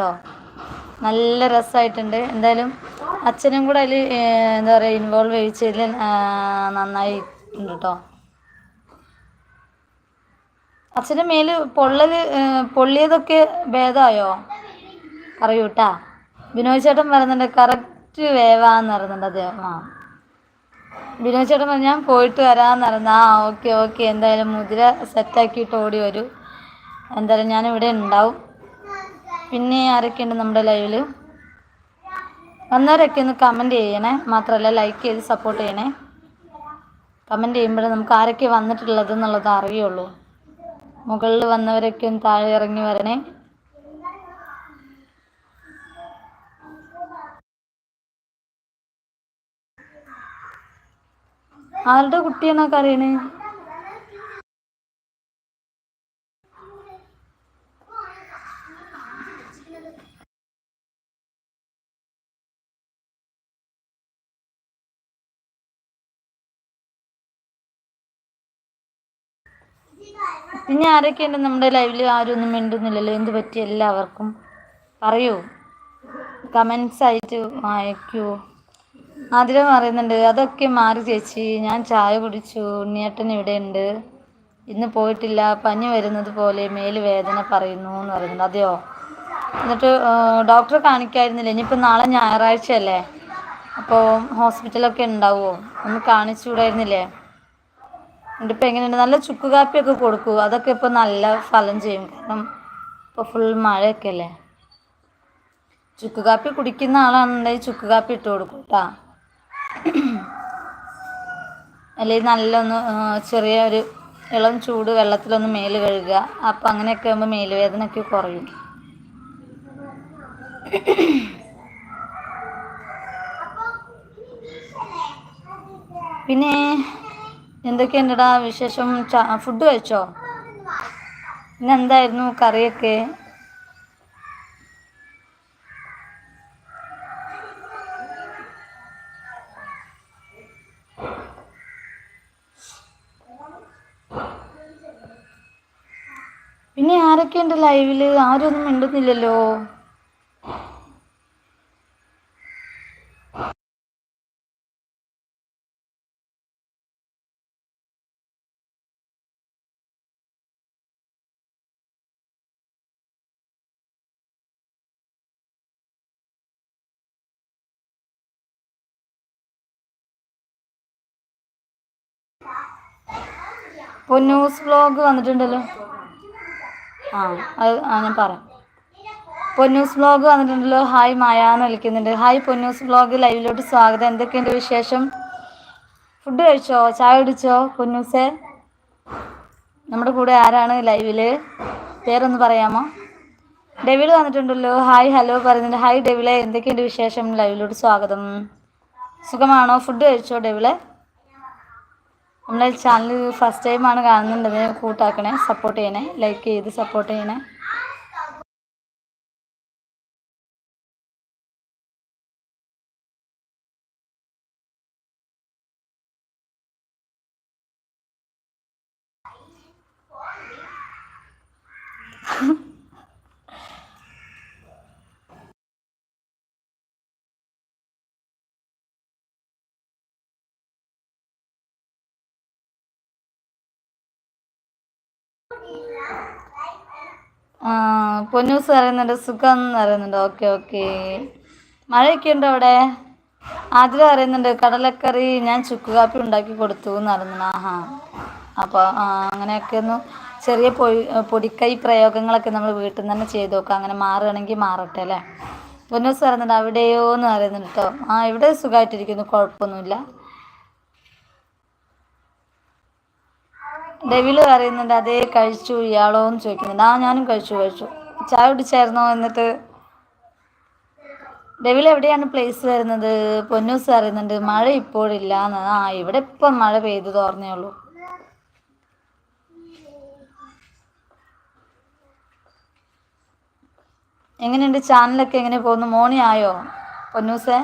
കേട്ടോ. നല്ല രസമായിട്ടുണ്ട് എന്തായാലും അച്ഛനും കൂടെ അതിൽ എന്താ പറയുക ഇൻവോൾവ് ചെയ്യിച്ചതിൽ നന്നായി ഉണ്ട് കേട്ടോ അച്ഛന്റെ മേൽ പൊള്ളൽ പൊള്ളിയതൊക്കെ ഭേദമായോ പറയൂ കേട്ടാ ബിനോയ് ചേട്ടൻ പറയുന്നുണ്ട് കറക്റ്റ് വേവാന്ന് പറയുന്നുണ്ട് അദ്ദേഹം. ആ. ബിനോയ് ചേട്ടൻ പറഞ്ഞു ഞാൻ പോയിട്ട് വരാമെന്ന് പറയുന്നത് ആ ഓക്കെ ഓക്കെ. എന്തായാലും മുതിര സെറ്റാക്കിയിട്ട് ഓടി വരൂ. എന്തായാലും ഞാനിവിടെ ഉണ്ടാവും. പിന്നെ ആരൊക്കെയുണ്ട് നമ്മുടെ ലൈവിൽ വന്നവരൊക്കെ ഒന്ന് കമന്റ് ചെയ്യണേ. മാത്രമല്ല ലൈക്ക് ചെയ്ത് സപ്പോർട്ട് ചെയ്യണേ. കമന്റ് ചെയ്യുമ്പോഴേ നമുക്ക് ആരൊക്കെ വന്നിട്ടുള്ളത് എന്നുള്ളത് അറിയുള്ളൂ. മുകളിൽ വന്നവരൊക്കെ ഒന്ന് താഴെ ഇറങ്ങി വരണേ. ആരുടെ കുട്ടിയാണോ കരയണേ പിന്നെ ആരൊക്കെയുണ്ട് നമ്മുടെ ലൈവിൽ ആരും ഒന്നും മിണ്ടുന്നില്ലല്ലോ. എന്ത് പറ്റി എല്ലാവർക്കും? പറയൂ. കമൻസ് ആയിട്ട് അയക്കൂ ആതിര പറയുന്നുണ്ട് അതൊക്കെ മാറി ചേച്ചി. ഞാൻ ചായ കുടിച്ചു. ഉണ്ണിയേട്ടൻ ഇവിടെ ഉണ്ട് ഇന്ന് പോയിട്ടില്ല. പനി വരുന്നത് പോലെ മേൽ വേദന പറയുന്നു എന്ന് പറയുന്നുണ്ട്. അതെയോ? എന്നിട്ട് ഡോക്ടറെ കാണിക്കായിരുന്നില്ല? ഇനിയിപ്പോൾ നാളെ ഞായറാഴ്ചയല്ലേ? അപ്പോൾ ഹോസ്പിറ്റലൊക്കെ ഉണ്ടാവുമോ ഒന്ന് കാണിച്ചുകൂടായിരുന്നില്ലേ? എന്നിട്ടിപ്പോൾ എങ്ങനെയുണ്ട്? നല്ല ചുക്ക് കാപ്പിയൊക്കെ കൊടുക്കൂ. അതൊക്കെ ഇപ്പോൾ നല്ല ഫലം ചെയ്യും. കാരണം ഇപ്പോൾ ഫുൾ മഴയൊക്കെ അല്ലേ? ചുക്ക് കാപ്പി കുടിക്കുന്ന ആളാണെന്നുണ്ടെങ്കിൽ ചുക്ക് കാപ്പി ഇട്ട് കൊടുക്കും കേട്ടോ അല്ലെങ്കിൽ നല്ലൊന്ന് ചെറിയ ഒരു ഇളം ചൂട് വെള്ളത്തിലൊന്ന് മേൽ കഴുകുക. അപ്പം അങ്ങനെയൊക്കെ ആകുമ്പോൾ മേൽ വേദനയൊക്കെ കുറയും. പിന്നെ എന്തൊക്കെയുണ്ടടാ വിശേഷം? ഫുഡ് കഴിച്ചോ? ഇന്ന് എന്തായിരുന്നു കറിയൊക്കെ? പിന്നെ ആരൊക്കെയുണ്ട് ലൈവിൽ ആരും ഒന്നും മിണ്ടുന്നില്ലല്ലോ. പൊന്നൂസ് വ്ലോഗ് വന്നിട്ടുണ്ടല്ലോ. ആ അത് ആ ഞാൻ പറയാം. പൊന്നൂസ് വ്ലോഗ് വന്നിട്ടുണ്ടല്ലോ. ഹായ് മായ എന്ന് വിളിക്കുന്നുണ്ട്. ഹായ് പൊന്നൂസ് വ്ലോഗ് ലൈവിലോട്ട് സ്വാഗതം. എന്തൊക്കെയുണ്ട് വിശേഷം? ഫുഡ് കഴിച്ചോ? ചായ കുടിച്ചോ? പൊന്നൂസേ നമ്മുടെ കൂടെ ആരാണ് ലൈവിൽ പേരൊന്ന് പറയാമോ? ഡെവിൾ വന്നിട്ടുണ്ടല്ലോ. ഹായ് ഹലോ പറയുന്നുണ്ട്. ഹായ് ഡെവിളെ. എന്തൊക്കെയുണ്ട് വിശേഷം? ലൈവിലോട്ട് സ്വാഗതം. സുഖമാണോ? ഫുഡ് കഴിച്ചോ ഡെവിളെ? നമ്മളെ ചാനൽ ഫസ്റ്റ് ടൈമാണ് കാണുന്നുണ്ടത്. കൂട്ടാക്കണേ സപ്പോർട്ട് ചെയ്യണേ ലൈക്ക് ചെയ്ത് സപ്പോർട്ട് ചെയ്യണേ. പൊന്നൂസ് പറയുന്നുണ്ട് സുഖം എന്ന് പറയുന്നുണ്ട്. Okay okay. മഴയൊക്കെ ഉണ്ടോ അവിടെ? ആദ്യം പറയുന്നുണ്ട് കടലക്കറി ഞാൻ ചുക്ക് കാപ്പി ഉണ്ടാക്കി കൊടുത്തു എന്ന് പറയുന്നു ആഹാ. അപ്പോൾ അങ്ങനെയൊക്കെ ഒന്ന് ചെറിയ പൊടി പൊടിക്കൈ പ്രയോഗങ്ങളൊക്കെ നമ്മൾ വീട്ടിൽ നിന്ന് തന്നെ ചെയ്ത് നോക്കാം. അങ്ങനെ മാറുകയാണെങ്കിൽ മാറട്ടെ അല്ലേ? പൊന്നൂസ് പറയുന്നുണ്ട് അവിടെയോ എന്ന് പറയുന്നുണ്ട് കേട്ടോ ആ ഇവിടെ സുഖമായിട്ടിരിക്കുന്നു കുഴപ്പമൊന്നുമില്ല. ഡെവിൽ പറയുന്നുണ്ട് അതേ കഴിച്ചു ഇയാളോ എന്ന് ചോദിക്കുന്നുണ്ട് ആ ഞാനും കഴിച്ചു കഴിച്ചു. ചായ കുടിച്ചായിരുന്നോ? എന്നിട്ട് ഡെവിൽ എവിടെയാണ് പ്ലേസ് വരുന്നത്? പൊന്നൂസ് അറിയുന്നുണ്ട് മഴ ഇപ്പോഴില്ല. ആ ഇവിടെ ഇപ്പം മഴ പെയ്തു തോർന്നേ ഉള്ളൂ. എങ്ങനെയുണ്ട്? ചാനലൊക്കെ എങ്ങനെ പോകുന്നു? മോണി ആയോ? പൊന്നൂസേ